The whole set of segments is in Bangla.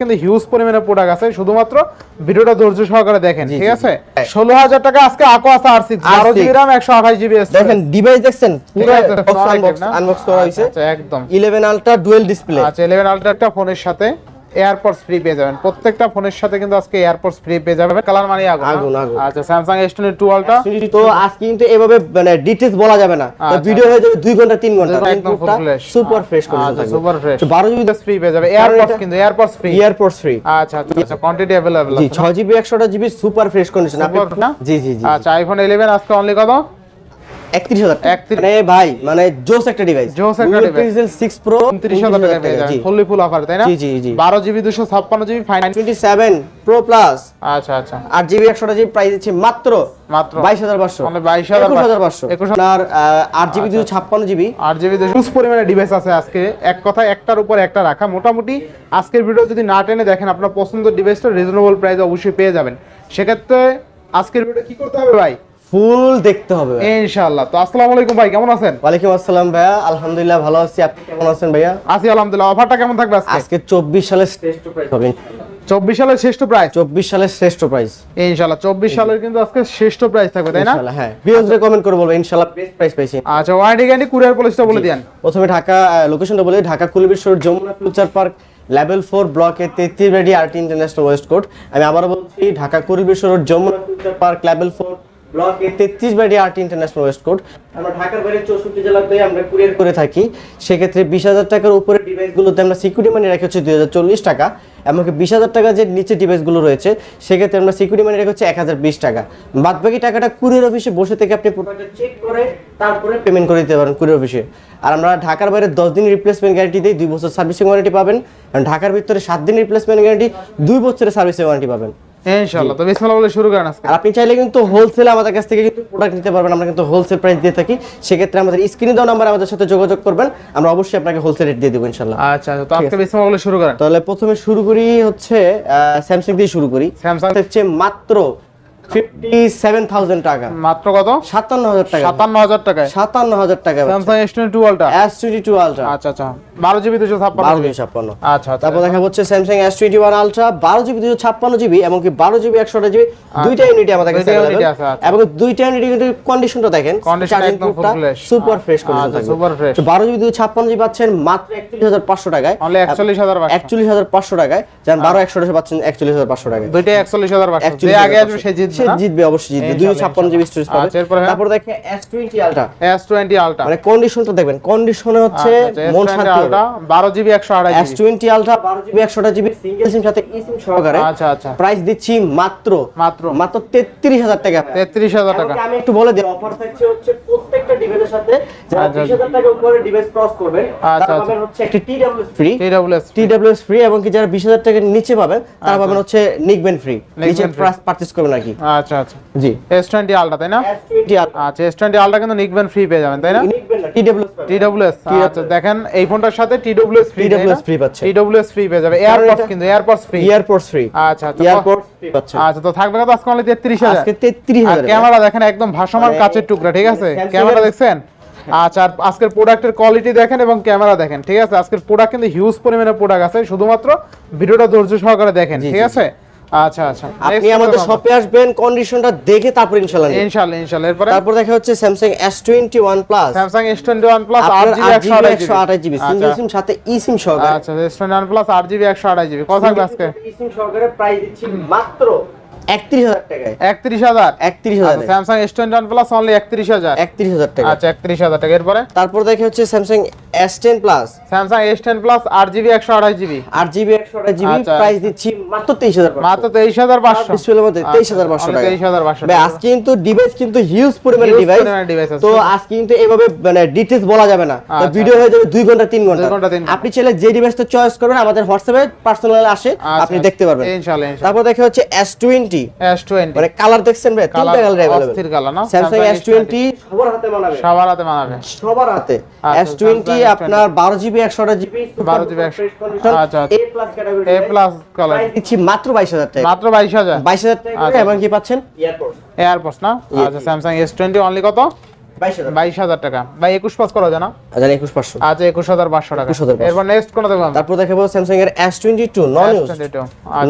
কিন্তু হিউজ পরিমাণে প্রোডাক্ট আছে শুধুমাত্র ভিডিওটা ধৈর্য সহকারে দেখেন ঠিক আছে? ষোলো হাজার টাকা আজকে আকো আছে আর সিক্স বারো জিবি রাম একশো আঠাশ জিবি দেখেন ডিভাইস দেখছেন? আনবক্স করা হয়েছে। আচ্ছা, একদম। 11 আলট্রা ডুয়েল ডিসপ্লে আচ্ছা ইলেভেন আলট্রা একটা ফোনের সাথে এয়ারপডস ফ্রি পেয়ে যাবেন প্রত্যেকটা ফোনের সাথে কিন্তু আজকে এয়ারপডস ফ্রি পেয়ে যাবেন কালার মানে আগুন না? আগুন, আগুন। আচ্ছা Samsung S twenty two ultra তো আজকে কিন্তু এভাবে মানে ডিটেইলস বলা যাবে না আচ্ছা। ভিডিও হয়ে যাবে 2 ঘন্টা 3 ঘন্টা একদম full flash। Super fresh condition আচ্ছা থাকবে সুপার ফ্রেশ 12 জিবি ফ্রি পেয়ে যাবে এয়ারপডস এটা- কিন্তু এয়ারপডস ফ্রি ইয়ারপোর্টস ফ্রি আচ্ছা আচ্ছা আচ্ছা কোয়ান্টিটি अवेलेबल জি আছে 6 GB 128 GB super fresh condition আপনি Super না? জি জি জি আচ্ছা আইফোন 11 আজকে অনলি কত 31000 31 মানে ভাই মানে জোস একটা ডিভাইস জোস একটা device। পিক্সেল 6 প্রো 39000 টাকা পেয়ে যাবেন। ফুললি ফুল অফার তাই না? জি, জি, জি। 12 GB 256 GB final 27 pro plus আচ্ছা আচ্ছা। 8 জিবি 128 জিবি প্রাইস দিচ্ছে মাত্র মাত্র। 22500 মানে 22500 21500 21 আপনার 8 জিবি 256 জিবি আট জিবি হিউজ পরিমাণে ডিভাইস আছে আজকে। এক কথা একটার উপর একটা রাখা। মোটামুটি আজকের ভিডিও যদি না টেনে দেখেন আপনার পছন্দের ডিভাইসটা রিজনেবল প্রাইসে অবশ্যই পেয়ে যাবেন। সেক্ষেত্রে আজকের ভিডিও কি করতে হবে ভাই? ফুল দেখতে হবে। ইনশাআল্লাহ। তো আসসালামু আলাইকুম ভাই কেমন আছেন? ওয়ালাইকুম আসসালাম ভাইয়া আলহামদুলিল্লাহ ভালো আছি। আপনি কেমন আছেন ভাইয়া? আছি আলহামদুলিল্লাহ। অফারটা কেমন থাকবে আজকে? আজকে 24 সালের শ্রেষ্ঠ প্রাইস হবে 24 সালের শ্রেষ্ঠ প্রাইস 24 সালের শ্রেষ্ঠ প্রাইস ইনশাআল্লাহ 24 সালের কিন্তু আজকে শ্রেষ্ঠ প্রাইস থাকবে তাই না? ইনশাআল্লাহ হ্যাঁ। রেকমেন্ড করে বলব ইনশাআল্লাহ বেস্ট প্রাইস পাইছি আচ্ছা ওয়ারেন্টি গ্যারান্টি কুরিয়ার পলিসিটা বলে দিন। প্রথমে ঢাকা লোকেশনটা বলি Dhaka কুলবিশ্বর Jamuna Future Park level four ব্লকে তেত্রিশ ready RT international west court আমি আবারও বলছি Dhaka কুলবিশ্বর Jamuna Future Park level four তেত্রিশ বাড়ি ইন্টারন্যাশনাল ঢাকার বাইরে করে থাকি। সেক্ষেত্রে বিশ হাজার টাকার উপরে আমরা সিকিউরিটি মানি হচ্ছে হাজার চল্লিশ টাকা। এমনকি বিশ হাজার যে ডিভাইসগুলো রয়েছে, সেক্ষেত্রে আমরা সিকিউরিটি মানি হচ্ছে এক হাজার বিশ টাকা। টাকাটা কুরিয়ার অফিসে বসে থেকে আপনি করে পেমেন্ট করে দিতে পারেন কুরিয়ার অফিসে আর আমরা ঢাকার বাইরে দশ দিন রিপ্লেসমেন্ট গ্যারান্টি দিই, দুই বছর সার্ভিসিং পাবেন। ঢাকার ভিতরে সাত দিন রিপ্লেসমেন্ট গ্যারান্টি দুই বছরের সার্ভিসিং ওয়ারেন্টি পাবেন। ইনশাআল্লাহ। তো বিসমিল্লাহ বলে শুরু করেন আজকে। আপনি চাইলে কিন্তু হোলসেল আমাদের কাছ থেকে কিন্তু প্রোডাক্ট নিতে পারবেন আমরা কিন্তু হোলসেল প্রাইস দিয়ে থাকি। সেক্ষেত্রে আমাদের স্ক্রিনে দেওয়া নাম্বার আমাদের সাথে যোগাযোগ করবেন আমরা অবশ্যই আপনাকে হোলসেল রেট দিয়ে দেবো ইনশাআল্লাহ। আচ্ছা আচ্ছা। তো আজকে বিসমিল্লাহ বলে শুরু করেন। তাহলে প্রথমে শুরু করি হচ্ছে স্যামসাং দিয়ে শুরু করি। স্যামসাং হচ্ছে মাত্র ফিফটি সেভেন থাউজেন্ড টাকা। মাত্র কত? সাতান্ন হাজার টাকা। সাতান্ন হাজার টাকায় সাতান্ন হাজার টাকা Samsung S twenty two ultra S twenty two ultra আচ্ছা আচ্ছা। বারো জিবি দুশো ছাপ্পান্ন বারো জিবি ছাপ্পান্ন। আচ্ছা আচ্ছা। তারপর দেখা হচ্ছে ওয়ান আলট্রা বারো জিবি দুশো ছাপ্পান্ন জিবি এমনকি বারো জিবি দুইটা ইউনিট আমাদের কাছে দুইটা আছে, আচ্ছা। এবং দুইটা ইউনিট কিন্তু কন্ডিশনটা দেখেন। Full flash। Super fresh condition আচ্ছা, থাকবে। বারো জিবি দুশো ছাপ্পান্ন জিবি পাচ্ছেন মাত্র একচল্লিশ হাজার পাঁচশো টাকায়। অনলি একচল্লিশ হাজার পাঁচশো। একচল্লিশ হাজার পাঁচশো টাকায়। যেমন বারো একশো পাচ্ছেন একচল্লিশ হাজার পাঁচশো টাকায়। দুইটাই একচল্লিশ হাজার পাঁচশো। যে আগে আসবে সে জিতবে। সে জিতবে অবশ্যই জিতবে। ইনশাআল্লাহ, দুইশো ছাপ্পান্ন জিবি স্টোরেজ পাবে। আচ্ছা? তারপর দেখে S twenty ultra S twenty ultra মানে কন্ডিশনটা দেখবেন কন্ডিশনে হচ্ছে মন শান্তি হবে। আলট্রা বারো জিবি একশো আড়াই এস টোয়েন্টি আলট্রা বারো জিবি একশোটা জিবি সিঙ্গেল সিম সাথে ই সিম সহকারে। আচ্ছা আচ্ছা। প্রাইস দিচ্ছি মাত্র মাত্র। মাত্র তেত্রিশ হাজার টাকা। তেত্রিশ হাজার টাকা। আমি একটু বলে দিই অফার থাকছে হচ্ছে প্রত্যেকটা ডিভাইসের সাথে যারা আচ্ছা, টাকা উপরে ডিভাইস ক্রস করবেন আচ্ছা, তারা আচ্ছা। পাবেন হচ্ছে একটি TWS free S TWS free এবং কি যারা বিশ হাজার টাকার নিচে পাবেন তারা পাবেন হচ্ছে নিকবেন ফ্রি নিচে। পারচেজ করবেন আর কি। আচ্ছা আচ্ছা। জি। এস টোয়েন্টি আলট্রা তাই না? এস টোয়েন্টি আলট্রা আচ্ছা এস টোয়েন্টি আলট্রা কিন্তু নিকবেন ফ্রি পেয়ে যাবেন তাই না? নিকবেন না টিডব্লিউএস টি আচ্ছা দেখেন এই ফোনটার সাথে টি ফ্রি TWS free পাচ্ছে। টি ফ্রি পেয়ে যাবে। এয়ারপডস কিন্তু এয়ারপডস ফ্রি এয়ারপোর্টস ফ্রি আচ্ছা আচ্ছা এয়ারপোর্টস ফ্রি পাচ্ছেন আচ্ছা তো থাকবে কত? আজকে অনলি তেত্রিশ হাজার। আজকে তেত্রিশ আর হাজার ক্যামেরা দেখেন একদম ভাসমান মানে কাচের টুকরা ঠিক আছে? ক্যামেরা দেখছেন? আচ্ছা আর আজকের প্রোডাক্টের কোয়ালিটি দেখেন এবং ক্যামেরা দেখেন ঠিক আছে? আজকের প্রোডাক্ট কিন্তু হিউজ পরিমাণে প্রোডাক্ট আছে। শুধুমাত্র ভিডিওটা ধৈর্য সহকারে দেখেন ঠিক আছে? আচ্ছা আচ্ছা। আপনি আমাদের শপে আসবেন কন্ডিশনটা দেখে তারপর ইনশাআল্লাহ। ইনশাআল্লাহ ইনশাআল্লাহ। এরপরে? তারপর দেখা হচ্ছে ওয়ান প্লাস আট আপনার একশো একশো আঠাশ জিবি সিঙ্গেল সিম সাথে eSIM সহকারে। আচ্ছা এস টোয়েন্টি ওয়ান প্লাস আট জিবি একশো আঠাশ কত থাকবে আজকে? ই সহকারে প্রাইস দিচ্ছি মাত্র একত্রিশ হাজার টাকায়। একত্রিশ হাজার? একত্রিশ হাজার Samsung S twenty one plus only একত্রিশ হাজার। একত্রিশ হাজার টাকা। আচ্ছা একত্রিশ হাজার টাকা। এরপরে? তারপর দেখে হচ্ছে Samsung S ten plus Samsung S ten plus আট জিবি একশো আঠাশ জিবি আট জিবি একশো আঠাশ জিবি আচ্ছা। প্রাইস দিচ্ছি মাত্র তেইশ হাজার মাত্র তেইশ হাজার পাঁচশো। ডিসপ্লের মধ্যে তেইশ হাজার পাঁচশো টাকা। তেইশ হাজার পাঁচশো আজকে কিন্তু ডিভাইস কিন্তু হিউজ পরিমাণে ডিভাইস। তো আজকে কিন্তু এভাবে মানে ডিটেলস বলা যাবে না। আচ্ছা। ভিডিও হয়ে যাবে দুই ঘণ্টা তিন ঘণ্টা। আপনি চাইলে যে ডিভাইসটা চয়েস করবেন আমাদের হোয়াটসঅ্যাপে পার্সোনাল আসে আপনি দেখতে পারবেন। তারপর দেখে হচ্ছে এস টোয়েন্টি এস টোয়েন্টি মানে কালার দেখছেন ভাই? তিনটা কালার কালার অস্থির কালার না? স্যামসাং এস সবার হাতে মানাবে সবার হাতে মানাবে সবার হাতে। আচ্ছা, Samsung S20 আপনার বারো জিবি একশো জিবি 12 GB আচ্ছা, আচ্ছা। এ প্লাস ক্যাটাগরি এ কালার দিচ্ছি মাত্র বাইশ হাজার টাকা। মাত্র বাইশ হাজার। বাইশ হাজার টাকা। আচ্ছা। এবং কি পাচ্ছেন? এয়ারপোর্ট এয়ারপোর্টস না? আচ্ছা স্যামসাং এস টোয়েন্টি অনলি কত? বাইশ হাজার। টাকা। ভাই একুশ পাস করা যায় না একুশ পাঁচশো। আচ্ছা একুশ হাজার পাঁচশো টাকা। 21,500 এরপর নেক্সট কোনটা দেখব তারপর দেখাবো স্যামসাং এর S twenty two non use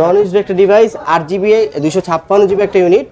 non use একটা ডিভাইস আট জিবি দুইশো ছাপ্পান্ন জিবি একটা unit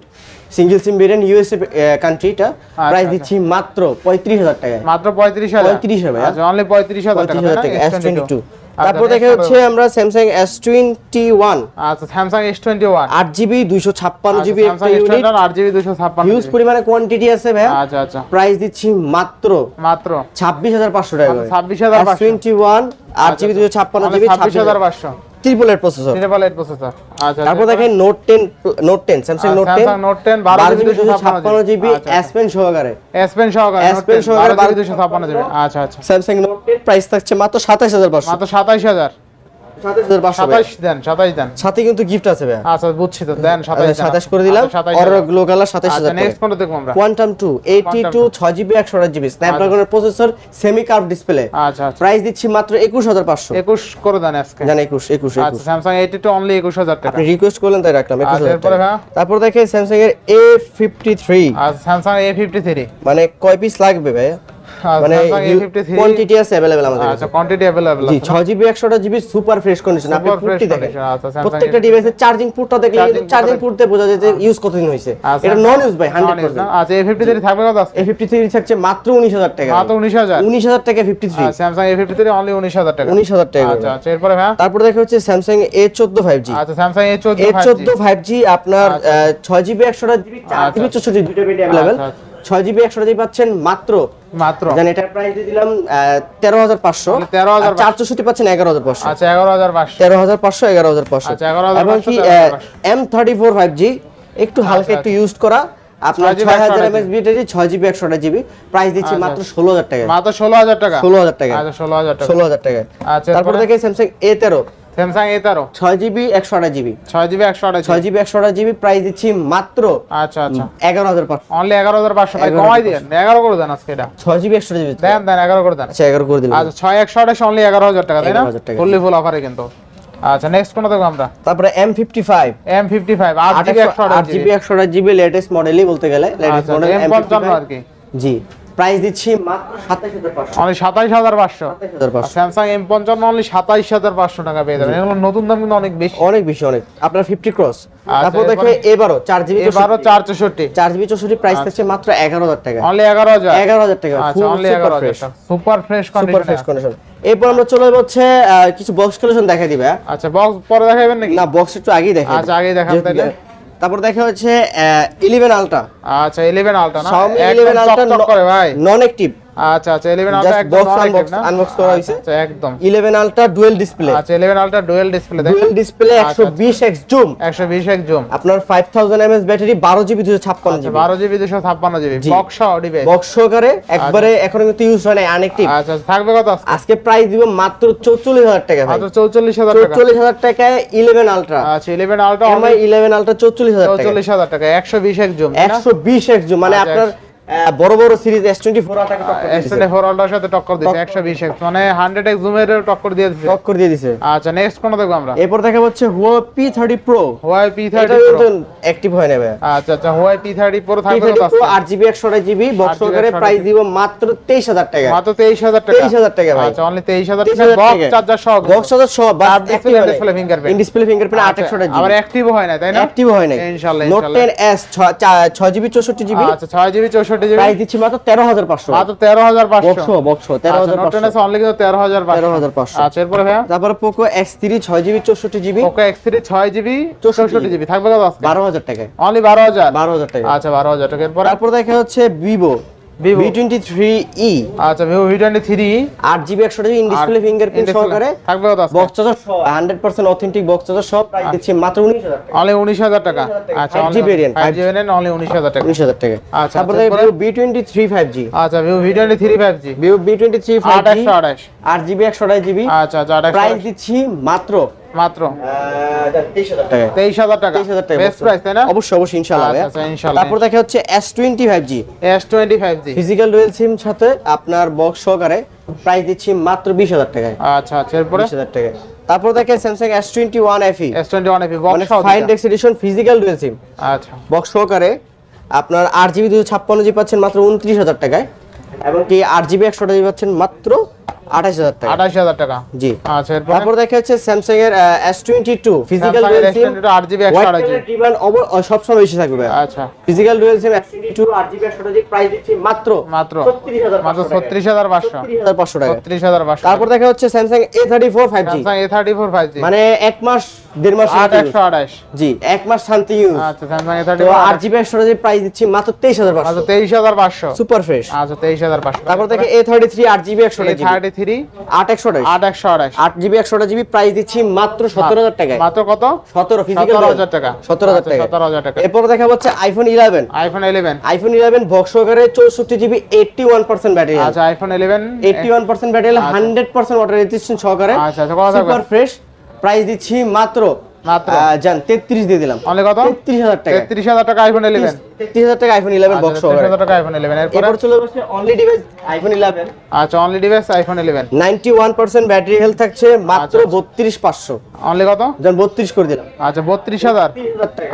single SIM variant USA কান্ট্রিটা price আচ্ছা। দিচ্ছি মাত্র পঁয়ত্রিশ হাজার টাকায়। মাত্র পঁয়ত্রিশ হাজার? 35,000 ভাইয়া। আচ্ছা অনলি পঁয়ত্রিশ হাজার টাকা হাজার টাকা এস টোয়েন্টি টু আচ্ছা, তারপর দেখে হচ্ছে আমরা Samsung S21 আচ্ছা Samsung S21 8GB 256GB একটা ইউনিট 8GB 256 ইউজ পরিমাণে কোয়ান্টিটি আছে ভাই আচ্ছা আচ্ছা। প্রাইস দিচ্ছি মাত্র মাত্র। 26500 টাকা 26500 S21 8GB 256GB 26500 triple eight processor triple eight processor আচ্ছা তারপর দেখেন Note 10 Note 10 Samsung Note 10 Samsung Note 10 12 GB. 256 GB S সহকারে। এসপেন সহকারে এসপেন সহকারে 12 256 জিবি। আচ্ছা আচ্ছা। স্যামসাং নোট 10 প্রাইস থাকছে মাত্র 27500 মাত্র 27000 দেন দেন। সাথে কিন্তু গিফট আছে ভাইয়া। আচ্ছা বুঝছি তো দেন সাতাইশ দেন। সাতাশ করে দিলাম। আচ্ছা, 27 অর হাজার। গ্লো কালার সাতাশ আচ্ছা নেক্সট কোনটা দেখব আমরা। কোয়ান্টাম স্ন্যাপড্রাগনের প্রসেসর সেমি কার্ভ ডিসপ্লে আচ্ছা প্রাইস দিচ্ছি মাত্র একুশ হাজার পাঁচশো। একুশ করে দেন আজকে। জান আচ্ছা স্যামসাং অনলি টাকা। আপনি রিকোয়েস্ট করলেন তাই রাখলাম টাকা। তারপর দেখে স্যামসাং এর এ ফিফটি থ্রি আর স্যামসাং এ ফিফটি থ্রি মানে কয় পিস লাগবে ভাই মানে কোয়ান্টিটি আছে অ্যাভেলেবেল আমাদের আচ্ছা কোয়ান্টিটি অ্যাভেলেবল জি ছয় জিবি একশোটা জিবি সুপার ফ্রেশ কন্ডিশন আপনি Super দেখেন। আচ্ছা, Samsung প্রত্যেকটা ডিভাইসের চার্জিং পোর্টটা দেখলে চার্জিং দেখে- বোঝা যায় যে ইউজ কতদিন হয়েছে। আচ্ছা, এটা নন ইউজ ভাই হান্ড্রেড Non-use না? পার্সেন্ট আচ্ছা এ ফিফটি থ্রি থাকবে কত ফিফটি থ্রি থাকছে মাত্র উনিশ হাজার টাকা। মাত্র উনিশ হাজার? উনিশ হাজার টাকা fifty three Samsung A fifty three only উনিশ হাজার টাকা। উনিশ হাজার টাকা। আচ্ছা আচ্ছা এরপরে হ্যাঁ তারপর দেখা হচ্ছে চোদ্দ ফাইভ জি আচ্ছা স্যামসাং এ চোদ্দ এ চোদ্দ ফাইভ জি আপনার আচ্ছা। আহ, ছয় জিবি একশোটা জিবি চার জিবি দুটো বেডি অ্যাভেলেবেল আচ্ছা, ছয় জিবি একশোটা জিবি পাচ্ছেন মাত্র। মাত্র। জানি এটার প্রাইস দিয়ে দিলাম তেরো হাজার পাঁচশো। তাহলে 13,500 চার পাচ্ছেন এগারো হাজার পাঁচশো। আচ্ছা এগারো হাজার পাঁচশো। তেরো হাজার পাঁচশো এগারো হাজার পাঁচশো। আচ্ছা, 11,500, এবং কি M thirty four five G একটু হালকা একটু ইউজ করা। আপনার ছয় হাজার এমএস ব্যাটারি ছয় জিবি একশোটা জিবি প্রাইস দিচ্ছি আচ্ছা। মাত্র ষোলো হাজার টাকা। মাত্র ষোলো হাজার টাকা? ষোলো হাজার টাকা। আচ্ছা ষোলো হাজার টাকা। ষোলো হাজার টাকা। আচ্ছা, তারপর দেখে স্যামসাং এ তেরো স্যামসাং এ তেরো ছয় জিবি একশো আঠাশ জিবি। ছয় জিবি একশো আঠাশ ছয় জিবি? একশো আঠাশ জিবি প্রাইস দিচ্ছি মাত্র আচ্ছা আচ্ছা। এগারো হাজার পাঁচশো। অনলি এগারো হাজার পাঁচশো। ভাই 11,500 কমাই দিন এগারো করে দেন আজকে এটা। ছয় জিবি একশো জিবি। দেন দেন এগারো করে দেন। আচ্ছা এগারো করে দিলাম। আচ্ছা ছয় একশো আঠাশ অনলি এগারো হাজার টাকা তাই না? 11,000 টাকা। ফুললি ফুল অফারে কিন্তু। আচ্ছা নেক্সট কোনটা দেখব আমরা? তারপরে M fifty five M fifty five আট জিবি একশো আট আঠাশ জিবি জিবি। একশো আঠাশ জিবি লেটেস্ট মডেলই বলতে গেলে লেটেস্ট মডেল এম এম পঞ্চান্ন আর কি জি। প্রাইস দিচ্ছি মাত্র সাতাশ হাজার পাঁচশো। অনলি সাতাইশ হাজার পাঁচশো। সাতাশ হাজার পাঁচশো। স্যামসাং এম পঞ্চান্ন অনলি সাতাইশ হাজার পাঁচশো টাকা পেয়ে যাবেন। এর নতুন দাম কিন্তু অনেক বেশি। অনেক বেশি অনেক। আপনার ফিফটি ক্রস আচ্ছা, তারপর দেখে এবারও চার জিবি এবারও চার চৌষট্টি। চার জিবি চৌষট্টি প্রাইস থাকছে মাত্র এগারো হাজার টাকা। অনলি এগারো হাজার। এগারো হাজার টাকা। আচ্ছা অনলি এগারো হাজার super fresh super fresh condition condition এরপর আমরা চলে আহ, কিছু বক্স কালেকশন দেখা দিবে হ্যাঁ? আচ্ছা বক্স পরে দেখাবেন নাকি? না বক্স একটু আগেই দেখা আচ্ছা, আগেই দেখান তাহলে। তারপর দেখা হচ্ছে ইলেভেন আলটা আচ্ছা ইলেভেন আলটা না? Xiaomi একদম 11 আলটা করে ভাই। নন অ্যাক্টিভ আচ্ছা আচ্ছা একদম না? করা হয়েছে। আচ্ছা একদম। আলট্রা ডুয়েল ডিসপ্লে আচ্ছা ডুয়েল ডিসপ্লে ডুয়েল ডিসপ্লে আচ্ছা, জুম জুম আপনার ব্যাটারি বারো জিবি দুশো ছাপ্পান্ন আচ্ছা জিবি বারো জিবি দুশো ছাপ্পান্ন জিবি জি। বক্স ডিভাইস বক্স সহকারে একবারে এখনও কিন্তু ইউজ হয় নাই আনএক্টিভ আচ্ছা থাকবে কত আজকে? প্রাইস দিব মাত্র চৌচল্লিশ হাজার টাকা ভাই। মাত্র চৌচল্লিশ হাজার টাকা। চৌচল্লিশ হাজার টাকায় ইলেভেন আলট্রা আচ্ছা eleven ultra Mi eleven ultra চৌচল্লিশ হাজার টাকা। চৌচল্লিশ হাজার টাকা একশো বিশ এক জুম একশো বিশ এক্স জুম মানে আচ্ছা, আপনার বড় বড় সিরিজ এস টোয়েন্টি ফোর টাকা এক্সটেন্ডে ফোর আলটার সাথে টক্কর বিশ এক্স মানে হান্ড্রেড এক্স জুমের টক্কর দিয়ে দিচ্ছে টক করে দিয়ে দিছে। আচ্ছা নেক্সট কোনটা দেখব আমরা? এরপর দেখা প্রো হোয়াই পি এটা থার্টি কিন্তু অ্যাক্টিভ হয় না আচ্ছা আচ্ছা থার্টি প্রো পি থাকবে থার্টি কত প্রো আজকে? আট জিবি একশো জিবি বক্স 8GB সহকারে প্রাইস দিব মাত্র তেইশ হাজার টাকা। মাত্র তেইশ হাজার টাকা। 23,000 টাকা ভাই। আচ্ছা অনলি তেইশ হাজার 23,000 টাকা। বক্স চার্জার সহ বক্স হাজার সহ fingerprint। ইন ডিসপ্লে ফিঙ্গারপ্রিন্ট আট আচ্ছা, একশো আবার জিবি অ্যাক্টিভ হয় না তাই না? অ্যাক্টিভ হয় নাই। ইনশাআল্লাহ, ইনশাআল্লাহ। ছয় জিবি চৌষট্টি জিবি আচ্ছা ছয় জিবি চৌষট্টি জিবি প্রাইস দিচ্ছি মাত্র তেরো হাজার পাঁচশো। মাত্র তেরো হাজার বক্স বক্স তেরো হাজার পাঁচশো। অনলি কিন্তু তেরো হাজার তেরো হাজার পাঁচশো। আচ্ছা এরপরে ভাইয়া? তারপরে পোকো জিবি চৌষট্টি জিবি। পোকো এক্স থ্রি ছয় জিবি 64 জিবি। থাকবে কত আজকে? বারো হাজার টাকায়। অনলি বারো হাজার? বারো হাজার টাকা আচ্ছা বারো হাজার টাকা। এরপর? তারপর দেখা হচ্ছে Vivo Vivo। V twenty three e আচ্ছা আট জিবি একশো জিবি ইন ডিসপ্লে ফিঙ্গারপ্রিন্ট সহকারে। থাকবে কত বক্স চার্জার সহ hundred percent authentic box charger সব। প্রাইস দিচ্ছি মাত্র উনিশ হাজার টাকা। অনলি উনিশ হাজার টাকা। আচ্ছা 5G variant, 5G variant only উনিশ হাজার টাকা। উনিশ হাজার আচ্ছা, তারপরে আচ্ছা five G Vivo V twenty three five আট জি একশো। জিবি একশো আঠাশ জিবি আচ্ছা আচ্ছা প্রাইস দিচ্ছি মাত্র মাত্র? তেইশ হাজার টাকা। তেইশ হাজার টাকা। বেস্ট প্রাইস তাই না? অবশ্যই অবশ্যই। তারপর দেখা হচ্ছে ফিজিক্যাল ডুয়েল সিম সাথে আপনার বক্স সহকারে প্রাইস দিচ্ছি মাত্র বিশ হাজার টাকায়। আচ্ছা আচ্ছা এরপরে? টাকায়। তারপর দেখেন Samsung S twenty one FE S twenty one FE মানে fan edition physical dual SIM আচ্ছা। বক্স সহকারে আপনার আট জিবি দুশো ছাপ্পান্ন জিবি পাচ্ছেন মাত্র উনত্রিশ হাজার টাকায়। এবং কি আট জিবি একশো জিবি পাচ্ছেন মাত্র আঠাশ হাজার টাকা। আঠাশ হাজার টাকা। জি। আচ্ছা তারপর দেখা যাচ্ছে স্যামসাং এর S twenty two physical Samsung এর S22 আট GB একশো আঠাশ জিবি। ডিমান্ড সবসময় বেশি থাকবে ভাই আচ্ছা। Physical dual SIM S twenty two আট জিবি একশো প্রাইস দিচ্ছি মাত্র মাত্র মাত্র ছত্রিশ হাজার পাঁচশো। হাজার পাঁচশো টাকা। ছত্রিশ হাজার পাঁচশো। তারপর দেখা হচ্ছে Samsung A thirty four five G A thirty four five G মানে এক মাস দেড় মাস আট একশো আঠাশ জি এক মাস শান্তি ইউজ আচ্ছা স্যামসাং এ থার্টি ফোর আট জিবি একশো প্রাইস দিচ্ছি মাত্র তেইশ হাজার আচ্ছা পাঁচশো তেইশ হাজার পাঁচশো। সুপার ফ্রেশ আচ্ছা তেইশ হাজার পাঁচশো। তারপর থেকে এ থার্টি থ্রি আট জিবি একশো আট একশো আট একশো আঠাশ আট জিবি একশো জিবি প্রাইস দিচ্ছি মাত্র সতেরো হাজার টাকা সতেরো হাজার আচ্ছা, টাকা সতেরো হাজার টাকা এরপর দেখা হচ্ছে iPhone eleven iPhone eleven iPhone eleven box সহকারে চৌষট্টি GB eighty one percent battery আচ্ছা iPhone eleven eighty one percent battery hundred percent water registration সহকারে আচ্ছা, আচ্ছা, ফ্রেশ প্রাইস দিচ্ছি মাত্র জান তেত্রিশ দিয়ে দিলাম। অনলি কত? তেত্রিশ হাজার টাকা। তেত্রিশ হাজার টাকা আইফোন ইলেভেন তেত্রিশ হাজার টাকা আইফোন ইলেভেন বক্স টাকা আইফোন ইলেভেন এরপরে এরপর চলে বসে অনলি ডিভাইস আইফোন ইলেভেন আচ্ছা only device iPhone battery health থাকছে মাত্র আচ্ছা, বত্রিশ পাঁচশো। অনলি কত? যেন বত্রিশ করে দিলাম। আচ্ছা বত্রিশ হাজার।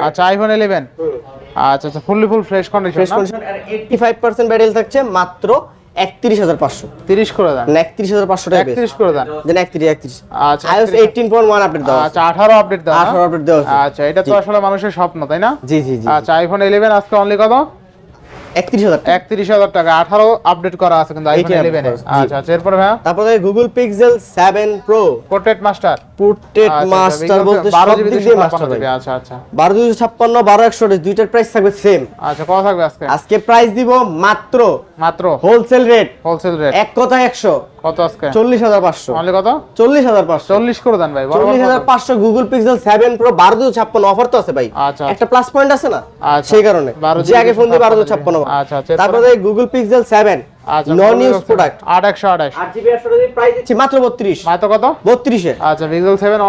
আচ্ছা আইফোন ইলেভেন আচ্ছা আচ্ছা fully full fresh condition fresh condition percent battery health থাকছে মাত্র একত্রিশ হাজার পাঁচশো। তিরিশ করে দেন। একত্রিশ হাজার পাঁচশো টাকা একত্রিশ করে দেন। যেন একত্রিশ একত্রিশ। আচ্ছা iOS 31 eighteen point one update দেওয়া আচ্ছা আঠারো আপডেট দেওয়া। আঠারো আপডেট দেওয়া আচ্ছা এটা তো আসলে মানুষের স্বপ্ন তাই না? জি জি জি আচ্ছা আইফোন ইলেভেন আজকে অনলি কত? একত্রিশ হাজার একত্রিশ হাজার টাকা আঠারো আপডেট করা আছে কিন্তু আইফোন ইলেভেন। আচ্ছা আচ্ছা এরপরে তারপরে Google Pixel seven pro portrait master portrait master বলতে সব দিক দিয়ে মাস্টার ভাই। আচ্ছা আচ্ছা। বারো দুশো ছাপ্পান্ন বারো একশো দুইটার প্রাইস থাকবে সেম আচ্ছা কত থাকবে আজকে? আজকে প্রাইস দিব মাত্র মাত্র? হোলসেল রেট হোলসেল রেট এক কথা একশো। কত আজকে? চল্লিশ হাজার পাঁচশো। অনলি কত? চল্লিশ হাজার পাঁচশো। চল্লিশ করে দেন ভাই বড় বড় চল্লিশ হাজার কত? পাঁচশো গুগল পিক্সেল সেভেন প্রো বারো দুশো ছাপ্পান্ন অফার তো আছে ভাই। আচ্ছা, একটা প্লাস পয়েন্ট আছে না? আচ্ছা। সেই কারণে। যে আগে ফোন দিয়ে বারো দুশো ছাপ্পান্ন। আচ্ছা, আচ্ছা, তারপরে গুগল পিক্সেল সেভেন আচ্ছা নন use product 8128 8GB 8GB price দিচ্ছি মাত্র 32 মাত্র কত? আচ্ছা